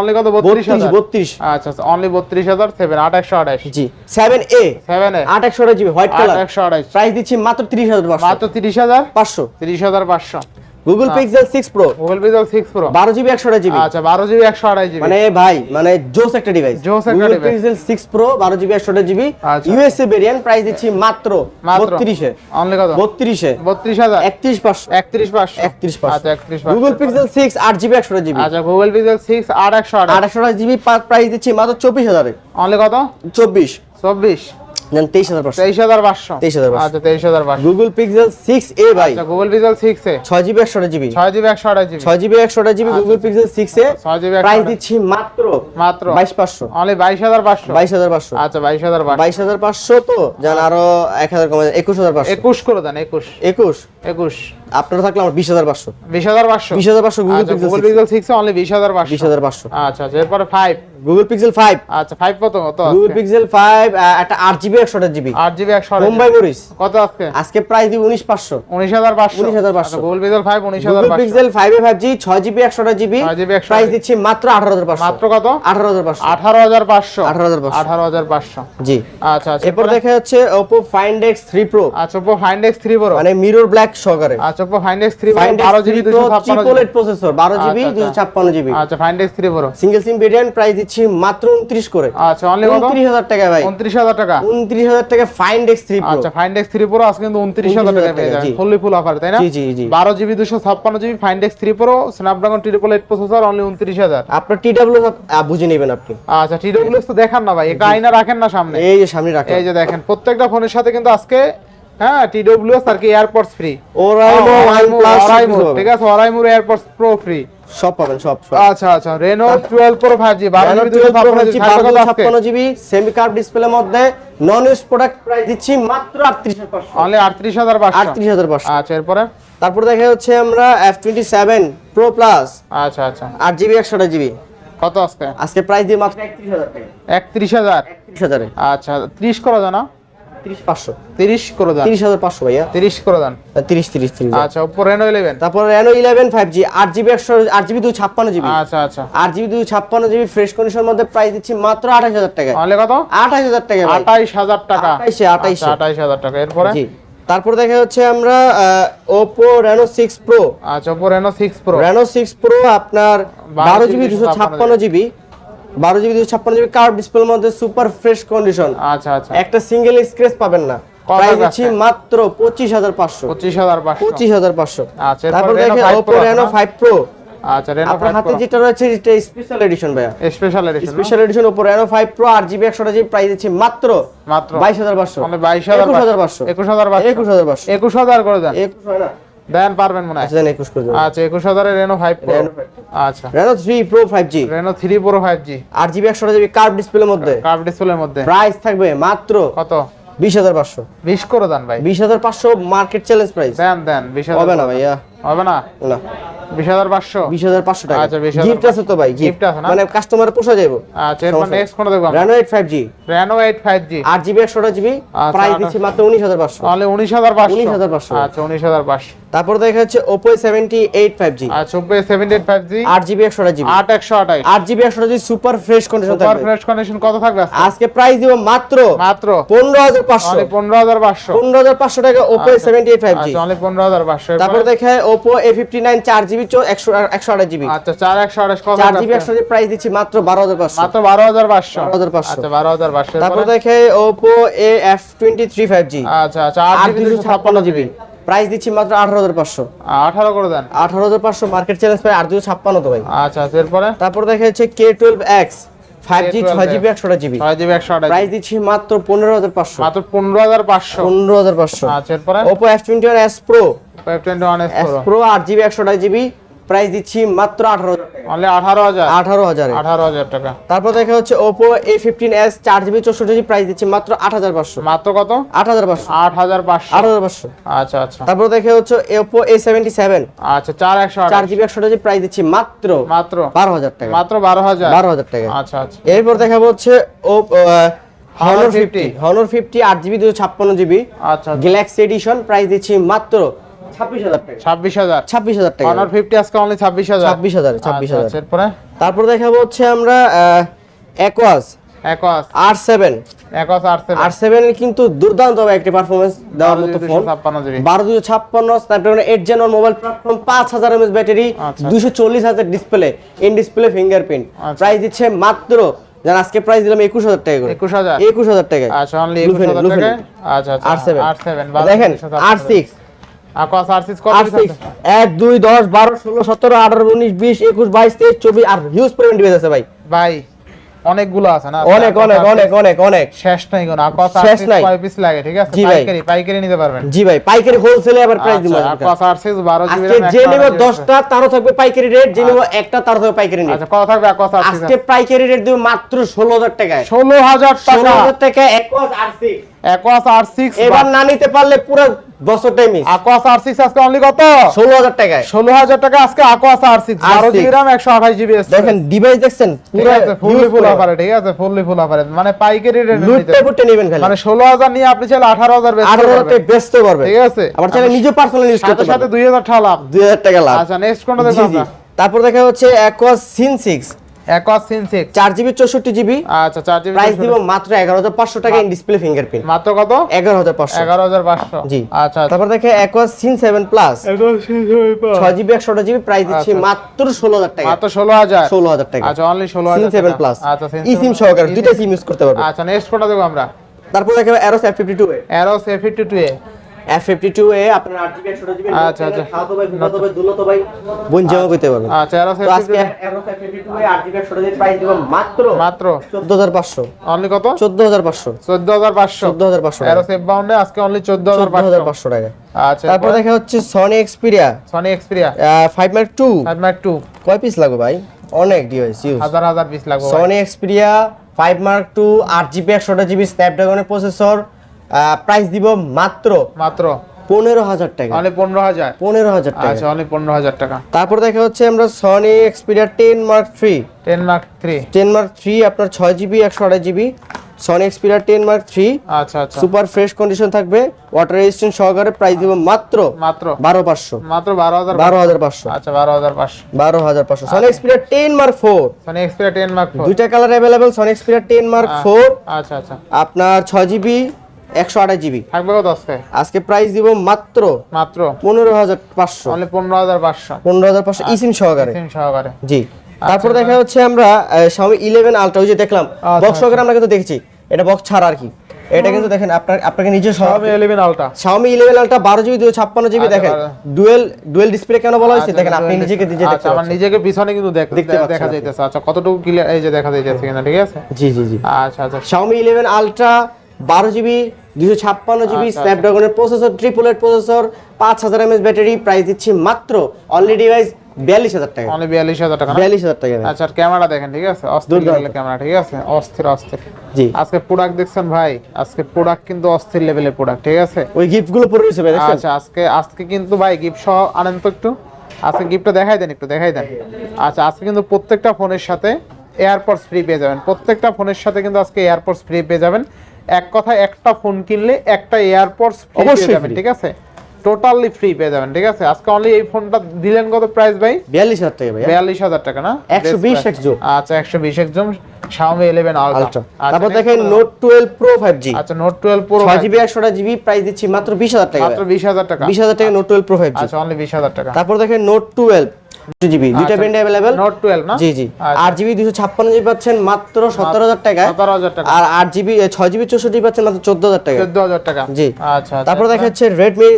অনলি কত? 32000 32 আচ্ছা আচ্ছা অনলি 32000 7 8128 G 7A 7A 8128 white colour 8128 price দিচ্ছি মাত্র 30500 মাত্র 30500 30500 Google Pixel 6 pro Google Pixel 6 pro 12 GB 128 GB আচ্ছা 12 জিবি 128 জিবি মানে ভাই মানে জোস একটা ডিভাইস জোস একটা device Pixel 6 pro 12 GB 128 GB USA variant price দিচ্ছি মাত্র 32 এ অনলি কত? 32 এ 32000 31500 31500 31500 আচ্ছা 31500 গুগল পিক্সেল 6 8 জিবি 128 জিবি আচ্ছা গুগল পিক্সেল 6 8 128 8 128 জিবি প্রাইস দিচ্ছি মাত্র 24000 এ অনলি কত? 24 24 নেন তেইশ হাজার পাঁচশো তেইশ হাজার পাঁচশো তেইশ হাজার আচ্ছা তেইশ হাজার পাঁচশো গুগল পিক্সেল সিক্স এ ভাই গুগল পিক্সেল সিক্স এ ছয় জিবি একশো জিবি ছয় জিবি একশো জিবি ছয় জিবি একশো জিবি গুগল পিক্সেল সিক্স ছয় জিবি প্রাইস দিচ্ছি মাত্র মাত্র বাইশ পাঁচশো অনলি বাইশ হাজার পাঁচশো বাইশ হাজার পাঁচশো আচ্ছা বাইশ হাজার বাইশ হাজার পাঁচশো তো যান আরও এক হাজার কমে একুশ হাজার পাঁচশো একুশ করে দেন একুশ একুশ একুশ আপনারা থাকলে আমার বিশ হাজার পাঁচশো বিশ হাজার বিশ হাজার গুগল পিক্সেল সিক্স অনলি বিশ হাজার পাঁচশো বিশ হাজার পাঁচশো আচ্ছা এরপরে ফাইভ গুগল পিক্সেল ফাইভ আচ্ছা ফাইভ কত কত গুগল পিক্সেল ফাইভ একটা আট জিবি একশো জিবি আট জিবি একশো আঠাশ মুম্বাই মরিস। কত আজকে? আজকে প্রাইস দিব উনিশ পাঁচশো। উনিশ হাজার পাঁচশো। 19,500 গুগল পিক্সেল ফাইভ উনিশ হাজার গুগল পাঁচশো। Pixel five A five G ছয় জিবি একশো জিবি। প্রাইস দিচ্ছি মাত্র আঠারো হাজার পাঁচশো। মাত্র কত? আঠারো হাজার পাঁচশো। আঠারো হাজার পাঁচশো। 18,500 আঠারো হাজার পাঁচশো। জি। আচ্ছা আচ্ছা। এরপর দেখা আচ্ছা মানে মিরর ব্ল্যাক সহকারে। আচ্ছা থ্রি ফাইন্ড বারো এক্স জিবি থ্রি দুশো প্রো ছাপ্পান্ন প্রসেসর বারো জিবি আচ্ছা, আচ্ছা। দুশো ছাপ্পান্ন জিবি। আচ্ছা সিঙ্গেল সিম ভেরিয়েন্ট প্রাইস দিচ্ছি মাত্র উনত্রিশ করে। আচ্ছা অনলি কত? উনত্রিশ হাজার টাকা ভাই। উনত্রিশ হাজার টাকা। উনত্রিশ হাজার টাকা ফাইন্ড থ্রি প্রো আচ্ছা ফাইন্ড এক্স থ্রি প্রো আজকে কিন্তু উনত্রিশ হাজার টাকা পেয়ে যাবেন। ফুললি ফুল অফার তাই না? জি, জি, জি। বারো জিবি দুশো ছাপ্পান্ন GB find three pro Snapdragon triple eight processor only উনত্রিশ হাজার। আপনার টি ডাব্লিউ বুঝে নেবেন আপনি। আচ্ছা টিডব্লিউ তো দেখান না ভাই আয়না রাখেন না সামনে। এই যে সামনে রাখেন এই যে দেখেন প্রত্যেকটা ফোনের সাথে কিন্তু আজকে হ্যাঁ টিডব্লিউ আর কি এয়ারপডস ফ্রি ওরাইমো সব ঠিক আছে ওরাইমোর এয়ারপডস প্রো ফ্রি সব পাবেন সব আচ্ছা আচ্ছা Reno 12 Pro ছাপ্পান্ন হচ্ছে জিবি থাকবে কত আজকে? ছাপ্পান্ন জিবি সেমি কার্ভ ডিসপ্লের মধ্যে নন ইউজ প্রোডাক্ট প্রাইস দিচ্ছি মাত্র আটত্রিশ অনলি আটত্রিশ হাজার পাঁচশো। আটত্রিশ হাজার পাঁচশো। আচ্ছা এরপরে? তারপর দেখা যাচ্ছে আমরা F twenty seven pro plus আচ্ছা আচ্ছা। আট জিবি একশোটা জিবি কত আজকে? আজকে প্রাইস দিয়ে মাত্র একত্রিশ হাজার টাকা। একত্রিশ হাজার? একত্রিশ হাজারে। আচ্ছা ত্রিশ করে দেন না। তিরিশ পাঁচশো। তিরিশ করে দেন তিরিশ হাজার পাঁচশো ভাইয়া। তিরিশ করে তিরিশ তিরিশ তিরিশ আচ্ছা ওপো রেনো ইলেভেন তারপর রেনো ইলেভেন ফাইভ জি আট জিবি একশো আট জিবি দুই ছাপ্পান্ন জিবি আচ্ছা আচ্ছা। আট জিবি দুই ছাপ্পান্ন জিবি ফ্রেশ মধ্যে প্রাইস দিচ্ছি মাত্র আঠাশ হাজার টাকা কত? আঠাশ হাজার টাকা ভাই। আঠাইশ হাজার টাকা। আঠাইশে, আঠাইশে। আচ্ছা, আঠাইশ হাজার টাকা। এরপরে? তারপর দেখা হচ্ছে আমরা ওপো রেনো সিক্স প্রো আচ্ছা Oppo Reno six Pro Reno six Pro আপনার বারো জিবি 256 দুশো ছাপ্পান্ন জিবি বারো জিবি দুশো ছাপ্পান্ন জিবি কার্ভ ডিসপ্লের মধ্যে সুপার ফ্রেশ কন্ডিশন। আচ্ছা আচ্ছা। একটা সিঙ্গেল স্ক্র্যাচ পাবেন না। প্রাইস দিচ্ছি? মাত্র পঁচিশ হাজার পাঁচশো। পঁচিশ হাজার পাঁচশো। পঁচিশ হাজার পাঁচশো। আচ্ছা, তারপর Reno 5 Oppo Pro Reno five pro আচ্ছা রেনো আপনার হাতে যেটা রয়েছে যেটা স্পেশাল এডিশন ভাইয়া। Special edition special edition Oppo Reno five pro আট জিবি একশো জিবি প্রাইস দিচ্ছি মাত্র মাত্র। বাইশ হাজার পাঁচশো। মানে বাইশ হাজার একুশ হাজার পাঁচশো। একুশ হাজার একুশ হাজার একুশ হাজার করে দেন। একুশ হয় না? দেন পারবেন মনে হয়। আচ্ছা দেন একুশ করে দেবেন আচ্ছা একুশ হাজারের রেনো ফাইভ Reno 5 আচ্ছা। Reno three pro five G Reno three pro five G আট জিবি একশো জিবি কার্ভ ডিসপ্লের মধ্যে। কার্ভ ডিসপ্লের মধ্যে। প্রাইস থাকবে মাত্র কত? বিশ হাজার পাঁচশো। বিশ করে দেন ভাই। বিশ হাজার পাঁচশো মার্কেট চ্যালেঞ্জ প্রাইস দেন দেন বিশ হাজার হবে না ভাইয়া। হবে না? না। বিশ হাজার পাঁচশো? বিশ হাজার পাঁচশো টাকা। আচ্ছা, গিফট আছে তো ভাই গিফট আছে মানে কাস্টমার পোষা যাব আচ্ছা এরপর নেক্সট কোনটা দেখব Reno eight five G Reno eight five G আট জিবি একশো জিবি আচ্ছা, প্রাইস দিচ্ছি মাত্র উনিশ হাজার পাঁচশো। তাহলে উনিশ হাজার পাঁচশো। 19,500 আচ্ছা উনিশ হাজার পাঁচশো। তারপর দেখা যাচ্ছে Oppo seventy eight five G আচ্ছা Oppo seventy eight five G আট জিবি একশো জিবি আট একশো আঠাইশ আট জিবি একশো GB super fresh condition super fresh condition কত থাকবে আজকে? প্রাইস দিব মাত্র মাত্র। পনেরো হাজার পাঁচশো। পনেরো হাজার পাঁচশো। পনেরো হাজার পাঁচশো টাকা Oppo seventy eight five G পনেরো হাজার পাঁচশো। তারপর দেখে ওপো জিবি একশো একশো জিবি আচ্ছা চার একশো আঠাশ কত চার থাকবে জিবি আজকে? একশো জিবি প্রাইস দিচ্ছি মাত্র বারো হাজার পাঁচশো। মাত্র 12,500 আচ্ছা তারপর দেখে Oppo A F twenty three five G আচ্ছা আচ্ছা ছাপ্পান্ন জিবি প্রাইস দিচ্ছি মাত্র আঠারো হাজার পাঁচশো। আঠারো করে দেন। আঠারো হাজার পাঁচশো মার্কেট চ্যালেঞ্জ প্রায় আট দুশো ছাপ্পান্ন তো ভাই। আচ্ছা আচ্ছা এরপরে? তারপর দেখা যাচ্ছে কে twelve x K12X 5G 6GB 128GB 6GB 128GB price দিচ্ছি মাত্র 15500 মাত্র 15500 15500 আচ্ছা এরপর Oppo F21s Pro Oppo F21s Pro 8GB 128GB price দিচ্ছি মাত্র আঠারো অনলি আঠারো হাজার। আঠারো হাজারে। আঠারো হাজার টাকা। তারপর দেখা হচ্ছে ওপো এ ফিফটিন এস চার জিবি চৌষট্টি জিবি প্রাইস দিচ্ছি মাত্র আট হাজার পাঁচশো। মাত্র কত? আট হাজার পাঁচশো। আট হাজার পাঁচশো। আট হাজার পাঁচশো। আচ্ছা আচ্ছা। তারপর দেখা হচ্ছে ওপো এ সেভেন্টি সেভেন আচ্ছা চার একশো চার জিবি একশো জিবি প্রাইস দিচ্ছি মাত্র মাত্র। বারো হাজার টাকা। মাত্র বারো হাজার। বারো হাজার টাকা। আচ্ছা আচ্ছা। এরপর দেখা হচ্ছে ও হনর 50 ফিফটি হনর ফিফটি আট জিবি দুশো ছাপ্পান্ন জিবি আচ্ছা গ্যালাক্সি এডিশন প্রাইস দিচ্ছি মাত্র ছাব্বিশ হাজার টাকা। ছাব্বিশ হাজার। ছাব্বিশ হাজার টাকা। অনার ফিফটি আজকে অনলি ছাব্বিশ হাজার। ছাব্বিশ হাজার ছাব্বিশ হাজার। এরপরে? তারপর দেখাবো হচ্ছে আমরা একোয়াস একস আর সেভেন একস আর সেভেন আর সেভেন কিন্তু দুর্দান্ত হবে একটি পারফরমেন্স দেওয়ার মতো ফোন বারো দুশো ছাপ্পান্ন Snapdragon eight gen mobile platform পাঁচ হাজার এমএস ব্যাটারি আচ্ছা। দুশো চল্লিশ হাজার display in display fingerprint. Price দিচ্ছে মাত্র আজকে প্রাইস দিলাম একুশ হাজার টাকা করে। একুশ হাজার। একুশ হাজার টাকা। আচ্ছা অনলি একুশ হাজার টাকা আচ্ছা আচ্ছা আর সেভেন আর সেভেন দেখেন আর সিক্স হোলসেলে যে থাকবে পাইকারি রেট যে একটা থাকবে থাকবে পাইকারি রেট দিব মাত্র ষোলো হাজার টাকা। টাকা হাজার টাকা মানে পাইকারি নেবেন মানে ষোলো হাজার নিয়ে আপনি চাইলে আঠারো হাজার ঠিক আছে? আবার নিজে পার্সোনাল সাথে দুই হাজার টাকা লাভ। দুই হাজার টাকা লাভ। আচ্ছা নেক্সট কোনটা তারপর দেখা হচ্ছে Aquos sense six sense GB GB. আচ্ছা জিবি প্রাইস দিব মাত্র টাকা ইন ডিসপ্লে ফিঙ্গারপ্রিন্ট মাত্র কত? জি। আচ্ছা আচ্ছা। তারপর দেখে অ্যাকোয়াস সিন সেভেন প্লাস ছয় জিবি একশো জিবি প্রাইস দিচ্ছি। মাত্র ষোলো হাজার টাকা। মাত্র ষোলো হাজার। ষোলো হাজার টাকা। আচ্ছা অনলি ষোলো সিন হাজার সেভেন প্লাস আচ্ছা ই সিম সহকারে দুইটা সিম ইউজ করতে পারবে। আচ্ছা নেক্সট আমরা। তারপর দেখে Arrows F fifty two Arrows A fifty two A F fifty two A আপনার আট জিবি একশো জিবি আচ্ছা, আচ্ছা। খাওয়াতে ভাই ঘুমাতে ভাই দুলাতে ভাই বোন জামা করতে পারবে। আচ্ছা অ্যারোস তো আজকে অ্যারোস এফ এ আট জিবি একশো জিবি প্রাইস দিব মাত্র মাত্র? চোদ্দ হাজার পাঁচশো। অনলি কত? চোদ্দ হাজার পাঁচশো। চোদ্দ হাজার পাঁচশো। হাজার পাঁচশো অ্যারোস এফ বাউন্ডে আজকে অনলি চোদ্দ হাজার চোদ্দ হাজার পাঁচশো পাঁচশো টাকা। আচ্ছা তারপর দেখা হচ্ছে Sony Xperia Sony Xperia five mark two five mark two কয় পিস লাগবে ভাই? অনেক ডিভাইস ইউজ হাজার হাজার পিস লাগবে। Sony Xperia five mark two আট জিবি একশোটা জিবি স্ন্যাপড্রাগনের প্রসেসর প্রাইস দিব মাত্র মাত্র। পনেরো হাজার টাকা। পনেরো হাজার? পনেরো হাজার টাকা। আচ্ছা পনেরো হাজার টাকা। তারপর দেখা হচ্ছে আমরা Sony Xperia ten mark three ten mark three ten mark three আপনার ছয় জিবি একশো আঠাশ GB Sony Xperia ten mark three আচ্ছা আচ্ছা। সুপার ফ্রেশ কন্ডিশন থাকবে। ওয়াটার রেজিস্ট্যান্ট সহকারে প্রাইস দিব মাত্র মাত্র। বারো পাঁচশো। মাত্র বারো হাজার বারো হাজার পাঁচশো। আচ্ছা বারো হাজার পাঁচশো। বারো হাজার পাঁচশো। Sony Xperia ten mark four Sony Xperia ten mark দুইটা colour available Sony Xperia ten mark four আচ্ছা আচ্ছা। আপনার ছয় জিবি একশো আঠাশ জিবি। থাকবে কত আজকে? আজকে প্রাইস দিব মাত্র মাত্র? পনেরো হাজার পাঁচশো। অনলি পনেরো হাজার পাঁচশো। পনেরো হাজার পাঁচশো ইসিম সহকারে। সিম সহকারে। জি। তারপর দেখা হচ্ছে আমরা শাওমি ইলেভেন আলট্রা ওই যে দেখলাম। বক্স সহকারে আমরা কিন্তু দেখছি। এটা বক্স ছাড়া আর কি। এটা কিন্তু দেখেন আপনার আপনাকে নিজে Xiaomi 11 Ultra Xiaomi 11 Ultra 12 GB 256 GB আচ্ছা, দেখেন। ডুয়েল ডুয়েল ডিসপ্লে কেন বলা হয়েছে? আচ্ছা, দেখেন আপনি নিজেকে নিজে দেখতে আচ্ছা আমার নিজেকে পিছনে কিন্তু দেখ- দেখতে দেখা যাইতেছে। আচ্ছা কতটুকু ক্লিয়ার এই যে দেখা যাইতেছে কিনা ঠিক আছে? জি জি। জি আচ্ছা আচ্ছা। Xiaomi 11 Ultra 12 জিবি 256 জিবি আচ্ছা, স্ন্যাপড্রাগনের processor triple processor 5000 mAh battery price দিচ্ছি মাত্র ডিভাইস 42000 টাকা। অনলি বিয়াল্লিশ হাজার টাকা না? 42000 টাকা। আচ্ছা ক্যামেরা দেখেন ঠিক আছে? অস্থির ক্যামেরা ঠিক আছে? অস্থির অস্থির। জি। আজকে প্রোডাক্ট দেখছেন ভাই? আজকে প্রোডাক্ট কিন্তু অস্থির লেভেলের প্রোডাক্ট ঠিক আছে? ওই গিফটগুলো পরে রয়েছে ভাই আচ্ছা আজকে আজকে কিন্তু ভাই গিফট সহ আনেন তো একটু? আজকে গিফটটা দেখাই দেন একটু দেখাই দেন। আচ্ছা আজকে কিন্তু প্রত্যেকটা ফোনের সাথে এয়ারপডস ফ্রি পেয়ে যাবেন। প্রত্যেকটা ফোনের সাথে কিন্তু আজকে এয়ারপডস ফ্রি পেয়ে যাবেন। এক কথায় একটা ফোন কিনলে একটা এয়ারপডস অবশ্যই free। ঠিক আছে? টোটালি ফ্রি পেয়ে যাবেন ঠিক আছে? আজকে অনলি এই ফোনটা দিলেন কত প্রাইস ভাই? 42000 টাকা ভাই বিয়াল্লিশ হাজার টাকা না? 120 Best price। একজোড়। আচ্ছা একশো বিশ একজন Xiaomi 11 আলট্রা আলট্রা তারপর দেখেন নোট 12 প্রো 5G আচ্ছা note twelve pro 6GB 128GB price দিচ্ছি মাত্র 20000 টাকা মাত্র বিশ হাজার টাকা। 20000 টাকা নোট 12 প্রো 5G আচ্ছা অনলি বিশ হাজার টাকা। তারপর দেখেন নোট 12 2GB দুইটা ব্যান্ড अवेलेबल নোট টুয়েলভ না জি জি আচ্ছা। 8GB 256GB পাচ্ছেন মাত্র 17000 টাকায় সতেরো হাজার টাকা আর 8GB 6GB 64GB পাচ্ছেন মাত্র 14000 টাকায় চোদ্দ হাজার টাকা জি আচ্ছা আচ্ছা তারপর দেখা যাচ্ছে Redmi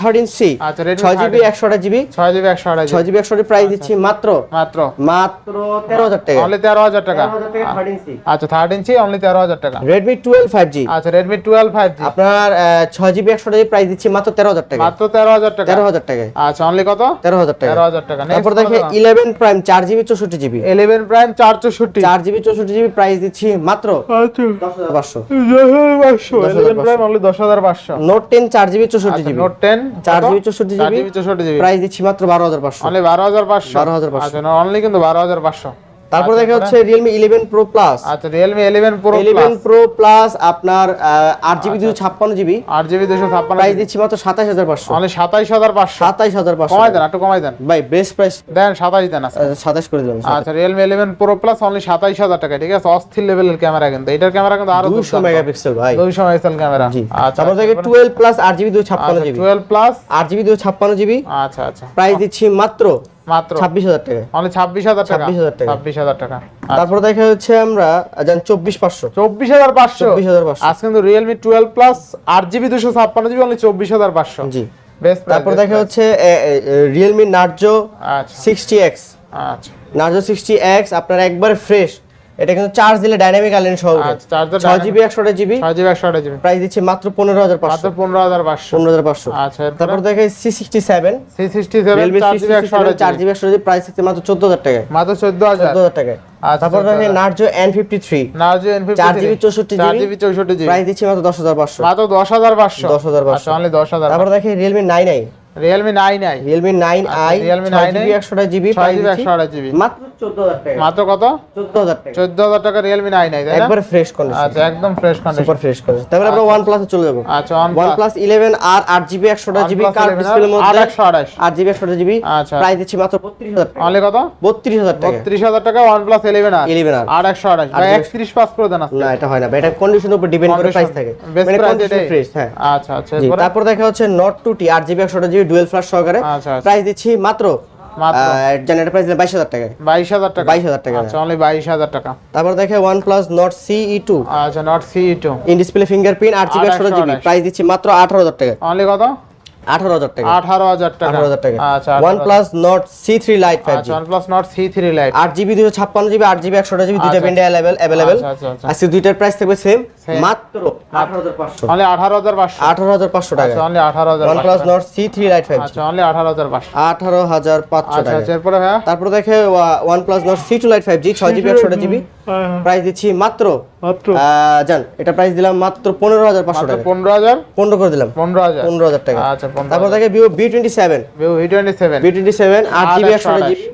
13C আচ্ছা, Redmi 6GB 128GB ছয় জিবি একশো আড়াই 6GB 128 প্রাইস দিচ্ছি মাত্র মাত্র মাত্র 13000 টাকা অনলি তেরো হাজার টাকা 13000 টাকা 13C আচ্ছা থার্ড ইঞ্চি অনলি তেরো হাজার টাকা Redmi 12 5G আচ্ছা রেডমি টুয়েলভ ফাইভ জি আপনার 6GB 128GB প্রাইস দিচ্ছি মাত্র 13000 টাকা মাত্র তেরো হাজার টাকা 13000 টাকায় আচ্ছা অনলি কত 13000 টাকা তেরো হাজার টাকা তারপর দেখে 11 prime 4GB 64GB eleven prime চার চৌষট্টি। 4GB 64GB প্রাইস দিচ্ছি মাত্র আচ্ছা। 10500 পাঁচশো। ইলেভেন প্রাইম অনলি দশ হাজার পাঁচশো। Note 10 4GB 64GB note ten 4GB 64GB চার জিবি চৌষট্টি জিবি প্রাইস দিচ্ছি মাত্র 12500 অনলি বারো হাজার পাঁচশো। 12,500 আচ্ছা অনলি কিন্তু বারো হাজার পাঁচশো। তারপর দেখা হচ্ছে Realme 11 Pro Plus আচ্ছা Realme eleven pro 11 Pro Plus আপনার 8GB 256GB আট জিবি দুশো ছাপ্পান্ন প্রাইস দিচ্ছি মাত্র 27500 মানে সাতাইশ হাজার পাঁচশো। 27500 কমাই দেন একটু কমাই দেন। ভাই বেস্ট প্রাইস দেন সাতাইশ দেন আজকে। 27 করে দিলাম আচ্ছা ইলেভেন প্রো প্লাস অনলি সাতাইশ হাজার টাকা ঠিক আছে? অস্থির লেভেলের ক্যামেরা কিন্তু। এটার ক্যামেরা কিন্তু আরও 200 মেগাপিক্সেল ভাই। দুইশো মেগাপিক্সেল ক্যামেরা জি। আচ্ছা তারপর থেকে 12 plus 8GB 256GB twelve plus 8GB 256GB আচ্ছা আচ্ছা। প্রাইস দিচ্ছি মাত্র মাত্র? 26000 টাকা। অনলি ছাব্বিশ হাজার টাকা? 26,000 টাকা। ছাব্বিশ হাজার টাকা। তারপর দেখা হচ্ছে আমরা জান 24500 চব্বিশ হাজার পাঁচশো? 24500 আজ কিন্তু রিয়েলমি টুয়েলভ প্লাস আট জিবি দুশো ছাপ্পান্ন জিবি অনলি চব্বিশ হাজার পাঁচশো। জি। তারপর দেখা হচ্ছে রিয়েলমি নার্জো আচ্ছা। সিক্সটি এক্স আচ্ছা। নার্জো সিক্সটি এক্স আপনার একবার ফ্রেশ এটা কিন্তু চার্জ দিলে ডাইনামিক আইল্যান্ড সহ আচ্ছা, ছয় জিবি একশো জিবি ছয় জিবি একশো জিবি প্রাইস দিচ্ছে মাত্র পনেরো হাজার মাত্র পাঁচশো পনেরো হাজার পাঁচশো। পনেরো হাজার পাঁচশো। আচ্ছা তারপর দেখে C sixty seven C sixty seven চার জিবি একশো জিবি প্রাইস দিচ্ছে মাত্র চোদ্দ হাজার টাকায়। মাত্র চোদ্দ হাজার। চোদ্দ হাজার টাকায়। আচ্ছা, তারপর দেখে 14,000 Narzo N fifty three Narzo N fifty চার জিবি চৌষট্টি চার জিবি চৌষট্টি জিবি প্রাইস দিচ্ছে মাত্র দশ হাজার পাঁচশো। মাত্র দশ হাজার পাঁচশো। 10,500 আচ্ছা অনলি দশ হাজার। তারপর দেখে Realme nine i Realme nine i Realme nine i Realme ছয় 9i, জিবি একশো জিবি প্রাইস দিচ্ছি। মাত্র হাজার মাত্র কত? চোদ্দ হাজার টাকা। চোদ্দ হাজার টাকা রিয়েলমি নাইন আই তাই ফ্রেশ কন্ডিশন আচ্ছা একদম fresh condition super fresh condition তারপরে আমরা ওয়ান প্লাসে চলে যাব। আচ্ছা one one plus eleven R আট জিবি একশোটা জিবি OnePlus কার 11 ডিসপ্লের আর মধ্যে। একশো আঠাশ। আট জিবি একশোটা জিবি আচ্ছা। প্রাইস দিচ্ছি মাত্র বত্রিশ হাজার টাকা। কত? বত্রিশ হাজার টাকা। বত্রিশ হাজার টাকা one plus eleven R. 11 R. আর একশো আঠাশ। একত্রিশ পাস করে দেন না এটা হয় না। এটা কন্ডিশনের উপর ডিপেন্ড করে প্রাইস থাকে। Best মানে price কন্ডিশন এটাই। ফ্রেশ হ্যাঁ। আচ্ছা আচ্ছা তারপর দেখা হচ্ছে নট টু টি আট জিবি একশোটা জিবি ডুয়েল ফ্লাশ সহকারে। আচ্ছা, আচ্ছা। প্রাইস দিচ্ছি মাত্র? জেনারেটর প্রাইস বাইশ হাজার টাকা বাইশ হাজার টাকা। 22,000 টাকা। আচ্ছা অনলি বাইশ হাজার টাকা। তারপর দেখে one plus Nord CE two আচ্ছা Nord C two in display fingerprint আট জিবি জিবি প্রাইস দিচ্ছি মাত্র আঠারো হাজার টাকা অনলি কত? আঠারো হাজার টাকা। আঠারো হাজার টাকা। আঠারো হাজার টাকা। আচ্ছা one plus Nord C three lite five আচ্ছা one plus Nord C three lite আট জিবি দুশো ছাপ্পান্ন জিবি আট জিবি একশোটা জিবি দুইটা আচ্ছা, ব্যান্ডে অ্যাভেলেবেল আচ্ছা, আচ্ছা, আচ্ছা। আজকে দুইটার প্রাইস থাকবে সেম মাত্র আঠারো হাজার পাঁচশো। আঠারো হাজার পাঁচশো। আঠারো হাজার পাঁচশো টাকা। আচ্ছা আঠারো হাজার one plus Nord C three lite five আচ্ছা আঠারো হাজার পাঁচশো। আঠারো হাজার পাঁচশো টাকা। এরপরে ভাইয়া? দেখে one plus Nord C two lite five G ছয় জিবি একশো জিবি। প্রাইস দিচ্ছি মাত্র জান এটা প্রাইস দিলাম মাত্র পনেরো হাজার পাঁচশো টাকা। পনেরো হাজার? পনেরো করে দিলাম। পনেরো হাজার। পনেরো হাজার টাকা। আচ্ছা তারপর দেখে Vivo B twenty seven V twenty seven B twenty seven আট জিবি 128 একশোটা জিবি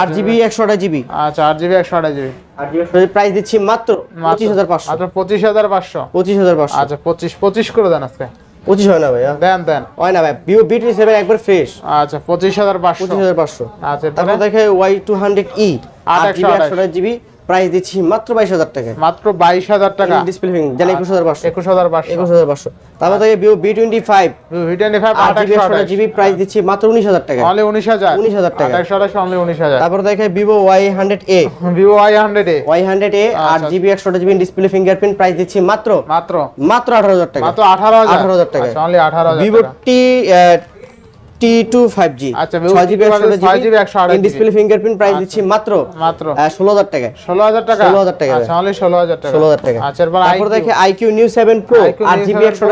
আট জিবি একশোটা জিবি আচ্ছা আট জিবি একশো আঠাশ জিবি প্রাইস দিচ্ছি মাত্র পঁচিশ হাজার পাঁচশো। আচ্ছা পঁচিশ হাজার পাঁচশো। পঁচিশ হাজার পাঁচশো। আচ্ছা পঁচিশ পঁচিশ করে দেন আজকে। পঁচিশ হয় না ভাইয়া। দেন দেন। হয় না ভাই ভিভো বি টোয়েন্টি সেভেন একবার ফ্রেশ আচ্ছা পঁচিশ হাজার পাঁচশো। পঁচিশ হাজার পাঁচশো। আচ্ছা তারপর দেখে ওয়াই টু হান্ড্রেড ই আট জিবি একশো একশোটা জিবি প্রাইস দিচ্ছি মাত্র বাইশ হাজার টাকা মাত্র বাইশ হাজার টাকা। ডিসপ্লে ফিঙ্গার জানি একুশ হাজার পাঁচশো। একুশ হাজার পাঁচশো। একুশ হাজার পাঁচশো। তারপর থেকে Vivo B twenty five. V twenty five আট জিবি প্রাইস দিচ্ছি মাত্র উনিশ হাজার টাকা অনলি উনিশ হাজার। 19,000 টাকা। আঠাশ আঠাশ অনলি উনিশ হাজার। তারপর দেখে Vivo Y hundred A. Vivo I hundred A. Y hundred A আট জিবি একশো জিবি ডিসপ্লে ফিঙ্গারপ্রিন্ট প্রাইস দিচ্ছি মাত্র মাত্র। মাত্র আঠারো হাজার টাকা। মাত্র আঠারো হাজার। আঠারো হাজার টাকা অনলি আঠারো হাজার Vivo T T two five G আচ্ছা, Vivo ছয় জিবি একশো 6GB GB 128 display fingerprint price দিচ্ছি মাত্র মাত্র। ষোলো হাজার টাকা ষোলো হাজার টাকা? 16,000 টাকা। আচ্ছা অনলি ষোলো হাজার টাকা। ষোলো হাজার টাকা। আচ্ছা তারপর দেখে iQOO Neo seven pro IQ GB একশো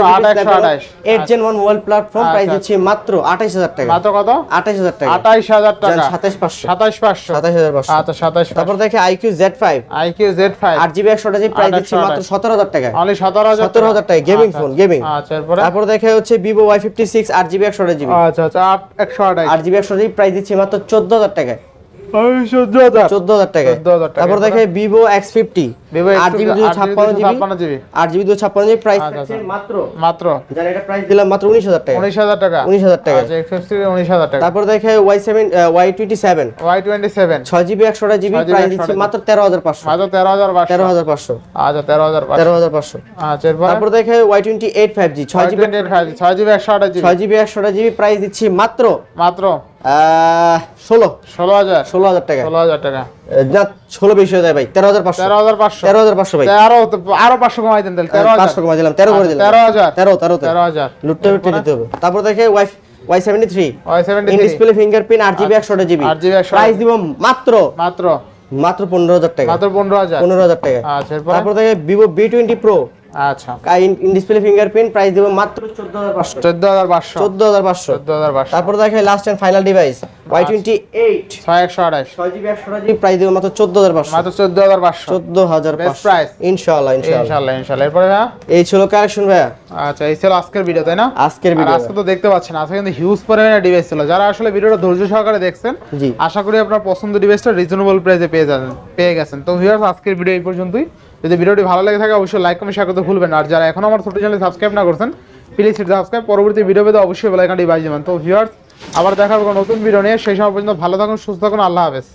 eight gen one mobile platform price. দিচ্ছি মাত্র আঠাইশ হাজার টাকা। মাত্র কত? আঠাইশ হাজার টাকা। আঠাইশ হাজার টাকা। সাতাইশ পাঁচশো। সাতাইশ পাঁচশো। সাতাইশ হাজার পাঁচশো। আচ্ছা সাতাইশ তারপর দেখে iQOO Z five iQOO Z five আট জিবি একশো জিবি প্রাইস দিচ্ছি মাত্র সতেরো হাজার টাকা। অনলি সতেরো হাজার সতেরো হাজার টাকা গেমিং ফোন গেমিং আচ্ছা তারপর দেখে হচ্ছে ভিভো ওয়াই ফিফটি সিক্স আট জিবি একশো জিবি আচ্ছা একশো আঠাইশ। আট জিবি একশো প্রাইস দিচ্ছি মাত্র চোদ্দ হাজার টাকায়। চোদ্দ হাজার। চোদ্দ হাজার টাকা তারপর দেখে ভিভো এক্স ফিফটি আট জিবি? দুশো ছাপ্পান্ন জিবি। জিবি আট জিবি দুশো ছাপ্পান্ন জিবি প্রাইস আচ্ছা, আচ্ছা। মাত্র। মাত্র? যার এটা প্রাইস দিলাম মাত্র উনিশ হাজার টাকা। উনিশ হাজার টাকা? উনিশ হাজার টাকা। আচ্ছা উনিশ হাজার টাকা। তারপর দেখে Y seven Y twenty seven Y twenty seven ছয় জিবি একশোটা জিবি প্রাইস দিচ্ছি মাত্র তেরো হাজার পাঁচশো। মাত্র তেরো হাজার পাঁচশো। তেরো হাজার পাঁচশো। আচ্ছা তেরো হাজার তেরো হাজার পাঁচশো। আচ্ছা তারপর দেখে Y twenty eight five G ছয় জিবি ছয় জিবি একশো আঠাশ জিবি। ছয় জিবি একশোটা জিবি প্রাইস দিচ্ছি মাত্র মাত্র? ষোলো। ষোলো হাজার। ষোলো হাজার টাকা। ষোলো হাজার টাকা। না ষোলো বেশি হয়ে যায় ভাই তেরো হাজার পাঁচশো। তেরো হাজার পাঁচশো। তেরো হাজার পাঁচশো ভাই। তেরো আরও পাঁচশো কমাই দেন তাহলে তেরো পাঁচশো কমাই দিলাম তেরো করে দিলাম। তেরো হাজার তেরো তেরো তেরো। হাজার। লুটতে লুটতে নিতে হবে। তারপর দেখে Y Y seventy three Y seventy in display fingerprint আট জিবি একশো জিবি 8GB 128 প্রাইস দিব মাত্র। মাত্র। মাত্র পনেরো হাজার টাকা। মাত্র পনেরো হাজার। পনেরো হাজার টাকা। আচ্ছা তারপর দেখে ভিভো বি টোয়েন্টি প্রো আচ্ছা। ইন ডিসপ্লে ফিঙ্গারপ্রিন্ট প্রাইস দিব মাত্র তারপর last and final device GB price দিব মাত্র মাত্র। ইনশাআল্লাহ ইনশাআল্লাহ। এরপরে ভাইয়া এই ছিল কালেকশন আচ্ছা এই ছিল আজকের ভিডিও তাই না? আজকের ভিডিও আজকে তো দেখতে পাচ্ছেন আজকে কিন্তু হিউজ পরিমাণে ডিভাইস ছিল। যারা আসলে ভিডিওটা ধৈর্য সহকারে দেখছেন আশা করি আপনার পছন্দ ডিভাইসটা রিজনেবল প্রাইসে পেয়ে যাবেন পেয়ে গেছেন। তো ভিউয়ার্স আজকের ভিডিও এই পর্যন্তই। যদি ভিডিওটি ভালো লাগে থাকে, অবশ্যই লাইক কমেন্ট শেয়ার করতে ভুলবেন আর যারা এখন আমার ছোট চ্যানেল সাবস্ক্রাইব না করছেন প্লিজ সাবস্ক্রাইব পরবর্তী ভিডিও পেতে অবশ্যই বেলাইকানটি বাজিয়ে দেবেন। তো ভিউয়ার্স আবার দেখা হবে নতুন ভিডিও নিয়ে। সেই সময় পর্যন্ত ভালো থাকুন, সুস্থ থাকুন, আল্লাহ হাফেজ।